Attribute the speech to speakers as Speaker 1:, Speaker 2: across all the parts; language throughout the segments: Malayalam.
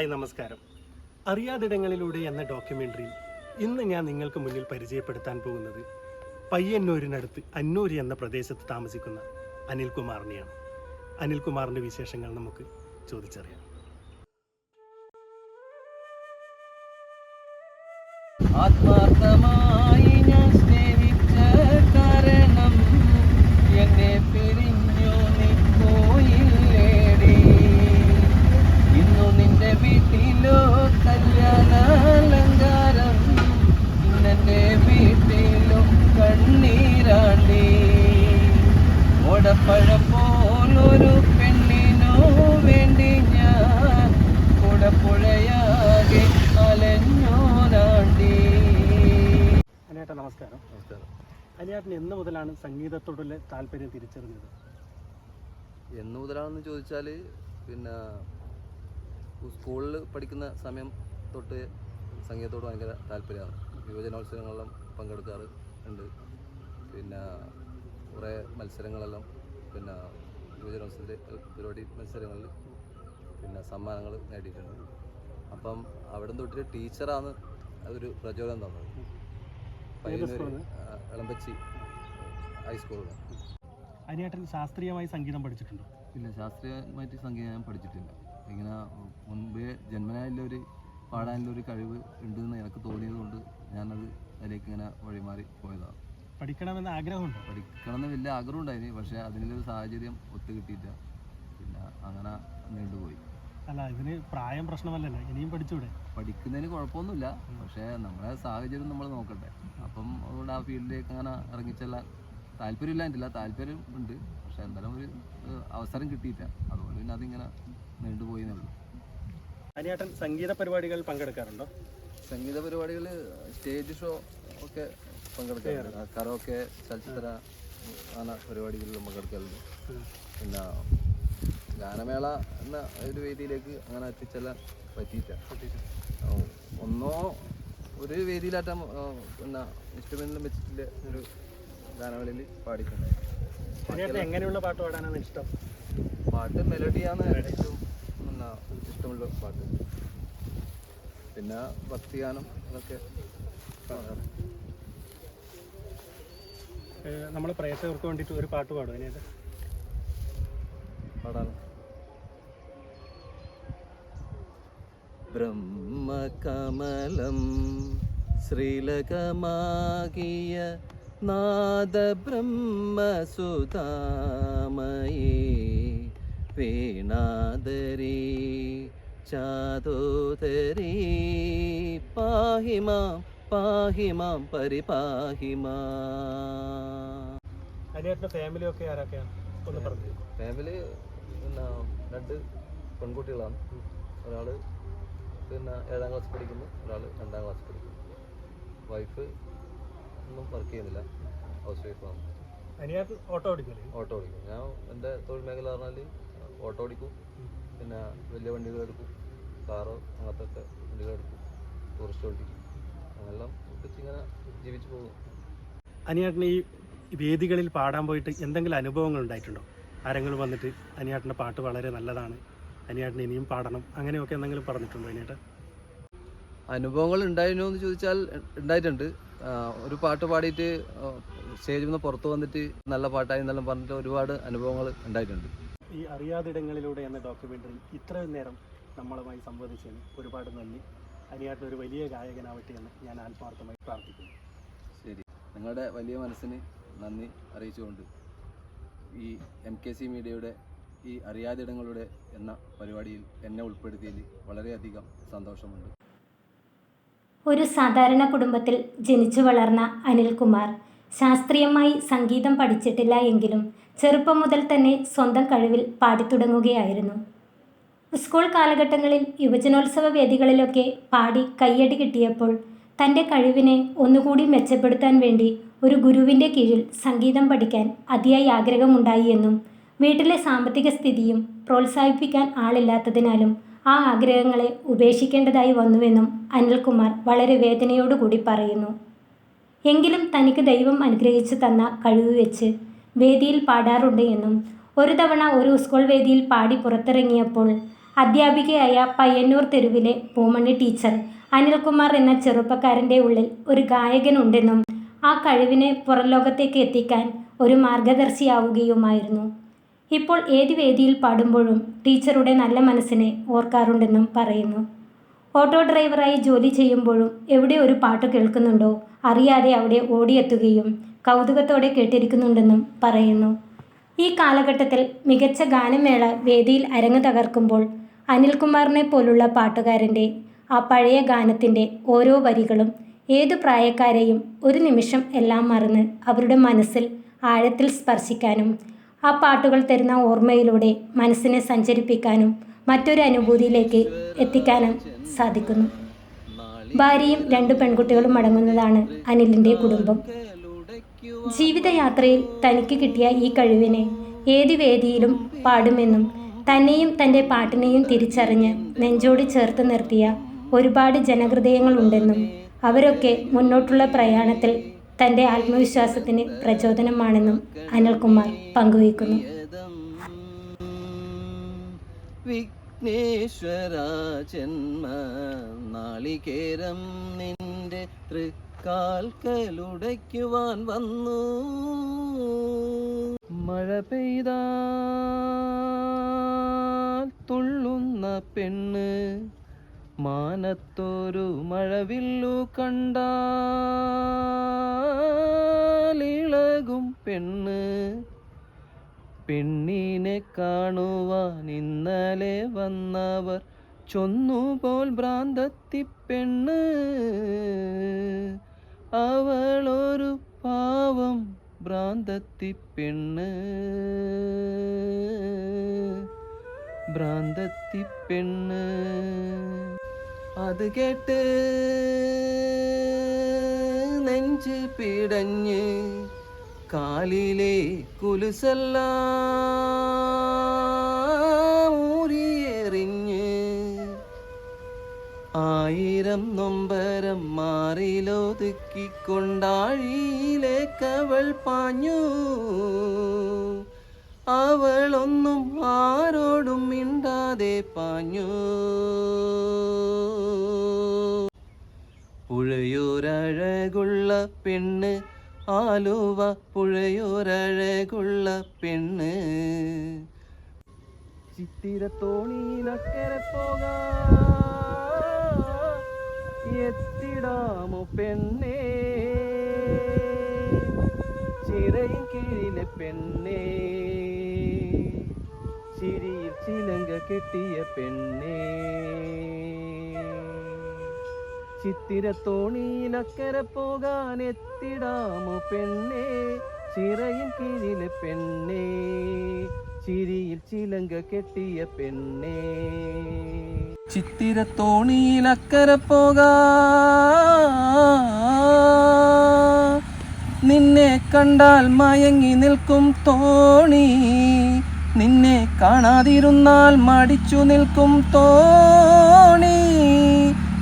Speaker 1: ഹായ് നമസ്കാരം. അറിയാതിടങ്ങളിലൂടെ എന്ന ഡോക്യുമെന്ററിയിൽ ഇന്ന് ഞാൻ നിങ്ങൾക്ക് മുന്നിൽ പരിചയപ്പെടുത്താൻ പോകുന്നത് പയ്യന്നൂരിനടുത്ത് അന്നൂര് എന്ന പ്രദേശത്ത് താമസിക്കുന്ന അനിൽകുമാറിനെയാണ്. അനിൽകുമാറിന്റെ വിശേഷങ്ങൾ നമുക്ക് ചോദിച്ചറിയാം.
Speaker 2: ആത്മാർത്ഥമായി ഞാൻ സ്നേഹിച്ച വീട്ടിലോ കല്യാണാലങ്കാരം? ഇന്നെന്റെ വീട്ടിലോ കണ്ണീരാണ്ടി. ഓടപ്പഴ പോലൊരു പെണ്ണിനോ വേണ്ടി ഞാൻ കുടപ്പുഴയാകെ അലഞ്ഞോനാണ്ടി
Speaker 1: അനിയേട്ട നമസ്കാരം. അനിയേട്ടൻ എന്ന് മുതലാണ് സംഗീതത്തോടുള്ള താല്പര്യം തിരിച്ചറിഞ്ഞത്?
Speaker 2: എന്ന് മുതലാണെന്ന് ചോദിച്ചാൽ പിന്നെ സ്കൂളിൽ പഠിക്കുന്ന സമയം തൊട്ട് സംഗീതത്തോട് ഭയങ്കര താല്പര്യമാണ്. യുവജനോത്സവങ്ങളിലും പങ്കെടുക്കാറ് ഉണ്ട്. പിന്നെ കുറേ മത്സരങ്ങളെല്ലാം പിന്നെ യുവജനോത്സവത്തിൽ പരിപാടി മത്സരങ്ങളിൽ പിന്നെ സമ്മാനങ്ങൾ നേടിയിട്ടുണ്ട്. അപ്പം അവിടെ തൊട്ട് ടീച്ചറാണ് ഒരു പ്രചോദനം തന്നത്. പയ്യന്നൂർ? എളമ്പച്ചി ഹൈസ്കൂളിൽ
Speaker 1: അനിയേട്ടൻ ശാസ്ത്രീയമായി സംഗീതം പഠിച്ചിട്ടുണ്ട്?
Speaker 2: ഇല്ല ശാസ്ത്രീയമായിട്ട് സംഗീതം ഞാൻ പഠിച്ചിട്ടില്ല. ഇങ്ങനെ മുൻപേ ജന്മനായുള്ള ഒരു പാടാനുള്ള ഒരു കഴിവ് ഉണ്ടെന്ന് എനിക്ക് തോന്നിയത് കൊണ്ട് ഞാനത് അതിലേക്ക് ഇങ്ങനെ വഴിമാറി പോയതാണ്.
Speaker 1: പഠിക്കണമെന്ന് ആഗ്രഹമുണ്ട്?
Speaker 2: പഠിക്കണമെന്ന് വലിയ ആഗ്രഹം ഉണ്ടായിരുന്നു പക്ഷേ അതിനുള്ളൊരു സാഹചര്യം ഒത്തു കിട്ടിയില്ല. പിന്നെ അങ്ങനെ നീണ്ടുപോയി.
Speaker 1: അല്ല ഇതിന് പ്രായം പ്രശ്നമല്ലല്ലോ ഇനിയും പഠിച്ചൂടെ?
Speaker 2: പഠിക്കുന്നതിന് കുഴപ്പമൊന്നുമില്ല പക്ഷേ നമ്മളെ സാഹചര്യം നമ്മൾ നോക്കട്ടെ. അപ്പം അതുകൊണ്ട് ആ ഫീൽഡിലേക്ക് അങ്ങനെ ഇറങ്ങിച്ചെല്ലാൻ താല്പര്യമില്ലാണ്ടില്ല താല്പര്യം ഉണ്ട്. പക്ഷെ എന്തായാലും ഒരു അവസരം കിട്ടിയില്ല. അതുകൊണ്ട് പിന്നെ അതിങ്ങനെ നീണ്ടുപോയി എന്നുള്ളൂ
Speaker 1: അനിയേട്ടൻ സംഗീത പരിപാടികൾ പങ്കെടുക്കാറുണ്ടോ?
Speaker 2: സംഗീത പരിപാടികൾ സ്റ്റേജ് ഷോ ഒക്കെ പങ്കെടുക്കാറുണ്ട്. കറോക്കെ ചലച്ചിത്ര ആണ് പരിപാടികളിൽ പങ്കെടുക്കാറുണ്ട് പിന്നെ ഗാനമേള എന്ന ഒരു വേദിയിലേക്ക് അങ്ങനെ എത്തിച്ചല്ല പറ്റിയിട്ട ഒന്നോ ഒരു വേദിയിലാറ്റം പിന്നെ ഇൻസ്ട്രുമെന്റിലും വെച്ചിട്ടില്ല ഒരു ഗാനമേളയിൽ
Speaker 1: പാടിയിട്ടുണ്ടായിരുന്നു. എങ്ങനെയുള്ള പാട്ട് പാടാനാണ് ഇഷ്ടം?
Speaker 2: പാട്ട് മെലഡിയാണ് ഏറ്റവും ഇഷ്ടമുള്ള പാട്ട്. പിന്നെ ഭക്തിഗാനം അതൊക്കെ.
Speaker 1: നമ്മൾ പ്രേക്ഷകർക്ക് വേണ്ടിയിട്ട് ഒരു പാട്ട് പാടും. അതിനേത്
Speaker 2: പാടാറ് ബ്രഹ്മകമലം ശ്രീലകമാകിയ നാദ ബ്രഹ്മസുതാമയേ വീണാദരീ ചാതോദരി പാഹിമാം പാഹിമാം പരിപാഹിമാ.
Speaker 1: അനിയേട്ടന്റെ ഫാമിലി ഒക്കെ ആരൊക്കെയാണ്? ഒന്ന് പറഞ്ഞു.
Speaker 2: ഫാമിലി പിന്നെ രണ്ട് പെൺകുട്ടികളാണ്. ഒരാൾ പിന്നെ ഏഴാം ക്ലാസ് പഠിക്കുന്നു ഒരാൾ രണ്ടാം ക്ലാസ് പഠിക്കുന്നു. വൈഫ് ഒന്നും വർക്ക് ചെയ്യുന്നില്ല. ഹൗസ് വൈഫാണ്
Speaker 1: അനിയേട്ടൻ ഓട്ടോ ഓടിക്കില്ലേ
Speaker 2: ഓട്ടോ ഓടിക്കും. ഞാൻ എന്റെ തൊഴിൽ മേഖല പറഞ്ഞാൽ ഓട്ടോ ഓടിക്കും. പിന്നെ വലിയ വണ്ടികൾ എടുക്കും. കാറ് അങ്ങനത്തെ ഒക്കെ വണ്ടികൾ എടുക്കും. ടൂറിസ്റ്റ് ഓടിക്കും. അങ്ങനെല്ലാം ഇങ്ങനെ ജീവിച്ചു പോകും.
Speaker 1: അനിയാട്ടിന് ഈ വേദികളിൽ പാടാൻ പോയിട്ട് എന്തെങ്കിലും അനുഭവങ്ങൾ ഉണ്ടായിട്ടുണ്ടോ? ആരെങ്കിലും വന്നിട്ട് അനിയാട്ടിന്റെ പാട്ട് വളരെ നല്ലതാണ് അനിയാട്ടിന് ഇനിയും പാടണം അങ്ങനെയൊക്കെ എന്തെങ്കിലും പറഞ്ഞിട്ടുണ്ടോ അനിയാട്ട?
Speaker 2: അനുഭവങ്ങൾ ഉണ്ടായിരുന്നോ എന്ന് ചോദിച്ചാൽ ഉണ്ടായിട്ടുണ്ട്. ഒരു പാട്ട് പാടിയിട്ട് സ്റ്റേജിൽ നിന്ന് പുറത്ത് വന്നിട്ട് നല്ല പാട്ടായി എന്നെല്ലാം പറഞ്ഞിട്ട് ഒരുപാട് അനുഭവങ്ങൾ ഉണ്ടായിട്ടുണ്ട്.
Speaker 1: ഈ അറിയാതിടങ്ങളിലൂടെ എന്ന ഡോക്യുമെന്ററി ഇത്രയും നേരം നമ്മളുമായി സംവദിച്ചതിന് ഒരുപാട് നന്ദി. അനിയാട്ട് ഒരു വലിയ ഗായകനാവട്ടെ എന്ന് ഞാൻ ആത്മാർത്ഥമായി പ്രാർത്ഥിക്കുന്നു.
Speaker 2: ശരി. നിങ്ങളുടെ വലിയ മനസ്സിന് നന്ദി അറിയിച്ചുകൊണ്ട് ഈ എം കെ സി മീഡിയയുടെ ഈ അറിയാതിടങ്ങളുടെ എന്ന പരിപാടിയിൽ എന്നെ ഉൾപ്പെടുത്തിയതിൽ വളരെയധികം സന്തോഷമുണ്ട്.
Speaker 3: ഒരു സാധാരണ കുടുംബത്തിൽ ജനിച്ചു വളർന്ന അനിൽകുമാർ ശാസ്ത്രീയമായി സംഗീതം പഠിച്ചിട്ടില്ല എങ്കിലും ചെറുപ്പം മുതൽ തന്നെ സ്വന്തം കഴിവിൽ പാടിത്തുടങ്ങുകയായിരുന്നു. സ്കൂൾ കാലഘട്ടങ്ങളിൽ യുവജനോത്സവ വേദികളിലൊക്കെ പാടി കയ്യടി കിട്ടിയപ്പോൾ തന്റെ കഴിവിനെ ഒന്നുകൂടി മെച്ചപ്പെടുത്താൻ വേണ്ടി ഒരു ഗുരുവിന്റെ കീഴിൽ സംഗീതം പഠിക്കാൻ അതിയായി ആഗ്രഹമുണ്ടായി എന്നും വീട്ടിലെ സാമ്പത്തിക സ്ഥിതിയും പ്രോത്സാഹിപ്പിക്കാൻ ആളില്ലാത്തതിനാലും ആ ആഗ്രഹങ്ങളെ ഉപേക്ഷിക്കേണ്ടതായി വന്നുവെന്നും അനിൽകുമാർ വളരെ വേദനയോടുകൂടി പറയുന്നു. എങ്കിലും തനിക്ക് ദൈവം അനുഗ്രഹിച്ചു തന്ന കഴിവ് വെച്ച് വേദിയിൽ പാടാറുണ്ട് എന്നും. ഒരു തവണ ഒരു സ്കൂൾ വേദിയിൽ പാടി പുറത്തിറങ്ങിയപ്പോൾ അധ്യാപികയായ പയ്യന്നൂർ തെരുവിലെ പൂമണി ടീച്ചർ അനിൽകുമാർ എന്ന ചെറുപ്പക്കാരന്റെ ഉള്ളിൽ ഒരു ഗായകനുണ്ടെന്നും ആ കഴിവിനെ പുറംലോകത്തേക്ക് എത്തിക്കാൻ ഒരു മാർഗദർശിയാവുകയുമായിരുന്നു. ഇപ്പോൾ ഏത് വേദിയിൽ പാടുമ്പോഴും ടീച്ചറുടെ നല്ല മനസ്സിനെ ഓർക്കാറുണ്ടെന്നും പറയുന്നു. ഓട്ടോ ഡ്രൈവറായി ജോലി ചെയ്യുമ്പോഴും എവിടെ ഒരു പാട്ട് കേൾക്കുന്നുണ്ടോ അറിയാതെ അവിടെ ഓടിയെത്തുകയും കൗതുകത്തോടെ കേട്ടിരിക്കുന്നുണ്ടെന്നും പറയുന്നു. ഈ കാലഘട്ടത്തിൽ മികച്ച ഗാനമേള വേദിയിൽ അരങ്ങ് തകർക്കുമ്പോൾ അനിൽകുമാറിനെ പോലുള്ള പാട്ടുകാരന്റെ ആ പഴയ ഗാനത്തിന്റെ ഓരോ വരികളും ഏതു പ്രായക്കാരെയും ഒരു നിമിഷം എല്ലാം മറന്ന് അവരുടെ മനസ്സിൽ ആഴത്തിൽ സ്പർശിക്കാനും ആ പാട്ടുകൾ തരുന്ന ഓർമ്മയിലൂടെ മനസ്സിനെ സഞ്ചരിപ്പിക്കാനും മറ്റൊരു അനുഭൂതിയിലേക്ക് എത്തിക്കാനും സാധിക്കുന്നു. ഭാര്യയും രണ്ട് പെൺകുട്ടികളും അടങ്ങുന്നതാണ് അനിലിന്റെ കുടുംബം. ജീവിതയാത്രയിൽ തനിക്ക് കിട്ടിയ ഈ കഴിവിനെ ഏത് വേദിയിലും പാടുമെന്നും തന്നെയും തന്റെ പാട്ടിനെയും തിരിച്ചറിഞ്ഞ് നെഞ്ചോട് ചേർത്ത് നിർത്തിയ ഒരുപാട് ജനഹൃദയങ്ങളുണ്ടെന്നും അവരൊക്കെ മുന്നോട്ടുള്ള പ്രയാണത്തിൽ തന്റെ ആത്മവിശ്വാസത്തിന് പ്രചോദനമാണെന്നും അനിൽകുമാർ പങ്കുവയ്ക്കുന്നു.
Speaker 2: വിഘ്നേശ്വര ജന്മ നാളികേരം നിന്റെ തൃക്കാൽക്കലുടയ്ക്കുവാൻ വന്നു. മഴ പെയ്താൽ തുള്ളുന്ന പെണ്ണ് മാനത്തോരു മഴവില്ലു കണ്ടാലിളകും പെണ്ണ്. പെണ്ണിനെ കാണുവാൻ ഇന്നലെ വന്നവർ ചൊന്നുപോൽ ഭ്രാന്തത്തി പെണ്ണ് അവളൊരു പാവം ഭ്രാന്തത്തി പെണ്ണ്. ഭ്രാന്തത്തി പെണ്ണ്. അത് കേട്ട് നെഞ്ച് പിടഞ്ഞ് കാലിലെ കുലുസെല്ലാം ആയിരം നൊമ്പരം മാറിലൊതുക്കിക്കൊണ്ടാഴിയിലേക്കവൾ പാഞ്ഞു. അവളൊന്നും ആരോടും മിണ്ടാതെ പാഞ്ഞു. പുഴയോരഴകുള്ള പെണ്ണ് ആലുവ പുഴയോരഴകുള്ള പെണ്ണ്. ചിത്തിരത്തോണിയിലക്കരെ പോകാ. എത്തിടാമോ പെണ്ണേ? ചിറയും കീഴിലെ പെണ്ണേ. ചിരിയിൽ ചിലങ്ക കെട്ടിയ പെണ്ണേ. ചിത്തിരത്തോണിയിലക്കരെ പോകാൻ എത്തിടാമോ പെണ്ണേ? ചിറയും കീഴിലെ പെണ്ണേ. ചിരിയിൽ ചിലങ്ക കെട്ടിയ പെണ്ണേ. ചിത്തിരത്തോണിയിലക്കരെ പോകാ. നിന്നെ കണ്ടാൽ മയങ്ങി നിൽക്കും തോണി. നിന്നെ കാണാതിരുന്നാൽ മടിച്ചു നിൽക്കും തോണി.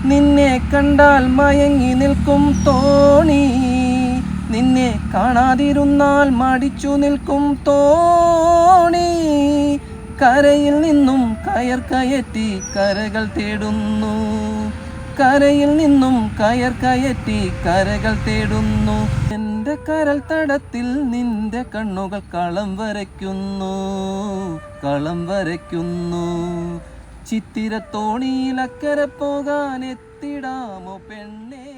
Speaker 2: നിന്നെ കണ്ടാൽ മയങ്ങി നിൽക്കും തോണി. നിന്നെ കാണാതിരുന്നാൽ മടിച്ചു നിൽക്കും തോണി. കരയിൽ നിന്നും കയർ കയറ്റി കരകൾ തേടുന്നു. കരയിൽ നിന്നും കയർ കയറ്റി കരകൾ തേടുന്നു. എന്റെ കരൽ തടത്തിൽ നിന്റെ കണ്ണുകൾ കളം വരയ്ക്കുന്നു. കളം വരയ്ക്കുന്നു. ചിത്തിരത്തോണിയിലക്കരെ പോകാൻ എത്തിടാമോ പെണ്ണേ?